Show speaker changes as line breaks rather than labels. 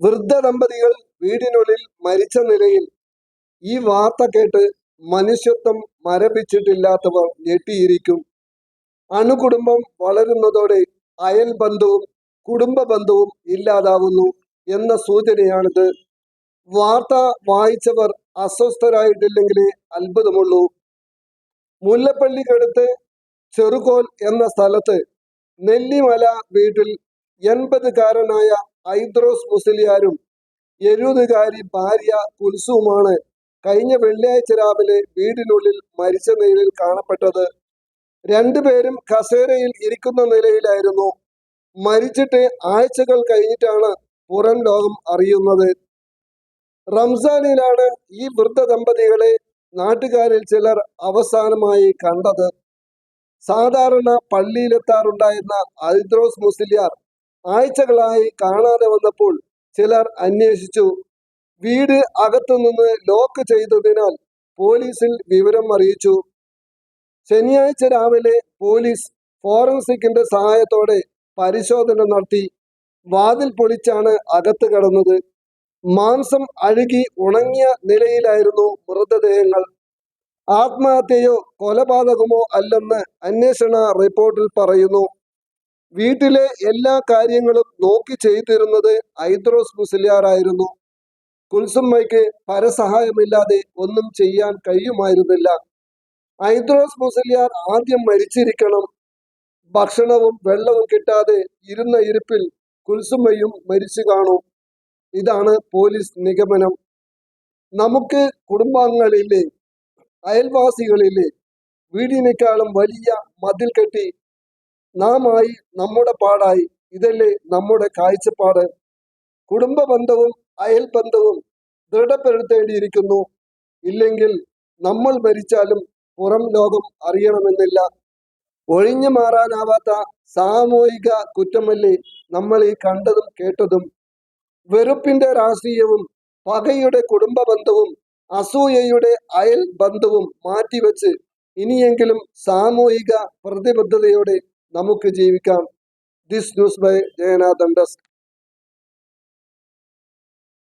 വൃദ്ധ ദമ്പതികൾ വീടിനുള്ളിൽ മരിച്ച നിലയിൽ ഈ വാർത്ത കേട്ട് മനുഷ്യത്വം മരപിച്ചിട്ടില്ലാത്തവർ ഞെട്ടിയിരിക്കും. അണുകുടുംബം വളരുന്നതോടെ അയൽ ബന്ധവും കുടുംബ ബന്ധവും ഇല്ലാതാവുന്നു എന്ന സൂചനയാണിത്. വാർത്ത വായിച്ചവർ അസ്വസ്ഥരായിട്ടില്ലെങ്കിലേ അത്ഭുതമുള്ളൂ. മുല്ലപ്പള്ളിക്കടുത്ത് ചെറുകോൽ എന്ന സ്ഥലത്ത് നെല്ലിമല വീട്ടിൽ എൺപതുകാരനായ ഐദ്രോസ് മുസലിയാരും എഴുതുകാരി ഭാര്യ കുൽസുമാണ് കഴിഞ്ഞ വെള്ളിയാഴ്ച രാവിലെ വീടിനുള്ളിൽ മരിച്ച നിലയിൽ കാണപ്പെട്ടത്. രണ്ടുപേരും കസേരയിൽ ഇരിക്കുന്ന നിലയിലായിരുന്നു. മരിച്ചിട്ട് ആഴ്ചകൾ കഴിഞ്ഞിട്ടാണ് പുറം ലോകം അറിയുന്നത്. റംസാനിലാണ് ഈ വൃദ്ധ ദമ്പതികളെ നാട്ടുകാരിൽ ചിലർ അവസാനമായി കണ്ടത്. സാധാരണ പള്ളിയിലെത്താറുണ്ടായിരുന്ന അൽദ്രോസ് മുസ്ലിയാർ ആഴ്ചകളായി കാണാതെ വന്നപ്പോൾ ചിലർ അന്വേഷിച്ചു. വീട് അകത്തുനിന്ന് ലോക്ക് ചെയ്തതിനാൽ പോലീസിൽ വിവരം അറിയിച്ചു. ശനിയാഴ്ച രാവിലെ പോലീസ് ഫോറൻസിക്കിന്റെ സഹായത്തോടെ പരിശോധന നടത്തി. വാതിൽ പൊളിച്ചാണ് അകത്ത് കടന്നത്. മാംസം അഴുകി ഉണങ്ങിയ നിലയിലായിരുന്നു മൃതദേഹങ്ങൾ. ആത്മഹത്യയോ കൊലപാതകമോ അല്ലെന്ന് അന്വേഷണ റിപ്പോർട്ടിൽ പറയുന്നു. വീട്ടിലെ എല്ലാ കാര്യങ്ങളും നോക്കി ചെയ്തിരുന്നത് ഐദ്രോസ് മുസ്ലിയാറായിരുന്നു. കുൽസുമ്മയ്ക്ക് പരസഹായമില്ലാതെ ഒന്നും ചെയ്യാൻ കഴിയുമായിരുന്നില്ല. ഐദ്രോസ് മുസലിയാർ ആദ്യം മരിച്ചിരിക്കണം. ഭക്ഷണവും വെള്ളവും കിട്ടാതെ ഇരുന്ന ഇരിപ്പിൽ കുൽസുമ്മയും മരിച്ചു കാണും. ഇതാണ് പോലീസ് നിഗമനം. നമുക്ക് കുടുംബാംഗങ്ങളില്ലേ അയൽവാസികളില്ലേ വീടിനേക്കാളും വലിയ മതിൽ കെട്ടി നാമായി നമ്മുടെ പാടായി. ഇതല്ലേ നമ്മുടെ കാഴ്ചപ്പാട്. കുടുംബ ബന്ധവും അയൽ ബന്ധവും ദൃഢപ്പെടുത്തേണ്ടിയിരിക്കുന്നു. ഇല്ലെങ്കിൽ നമ്മൾ മരിച്ചാലും പുറം ലോകം അറിയണമെന്നില്ല. ഒഴിഞ്ഞു മാറാനാവാത്ത സാമൂഹിക കുറ്റമല്ലേ നമ്മൾ ഈ കണ്ടതും കേട്ടതും. വെറുപ്പിന്റെ രാഷ്ട്രീയവും പകയുടെ കുടുംബ ബന്ധവും അസൂയയുടെ അയൽ ബന്ധവും മാറ്റിവെച്ച് ഇനിയെങ്കിലും സാമൂഹിക പ്രതിബദ്ധതയോടെ നമുക്ക് ജീവിക്കാം. This news by Jayanathan desk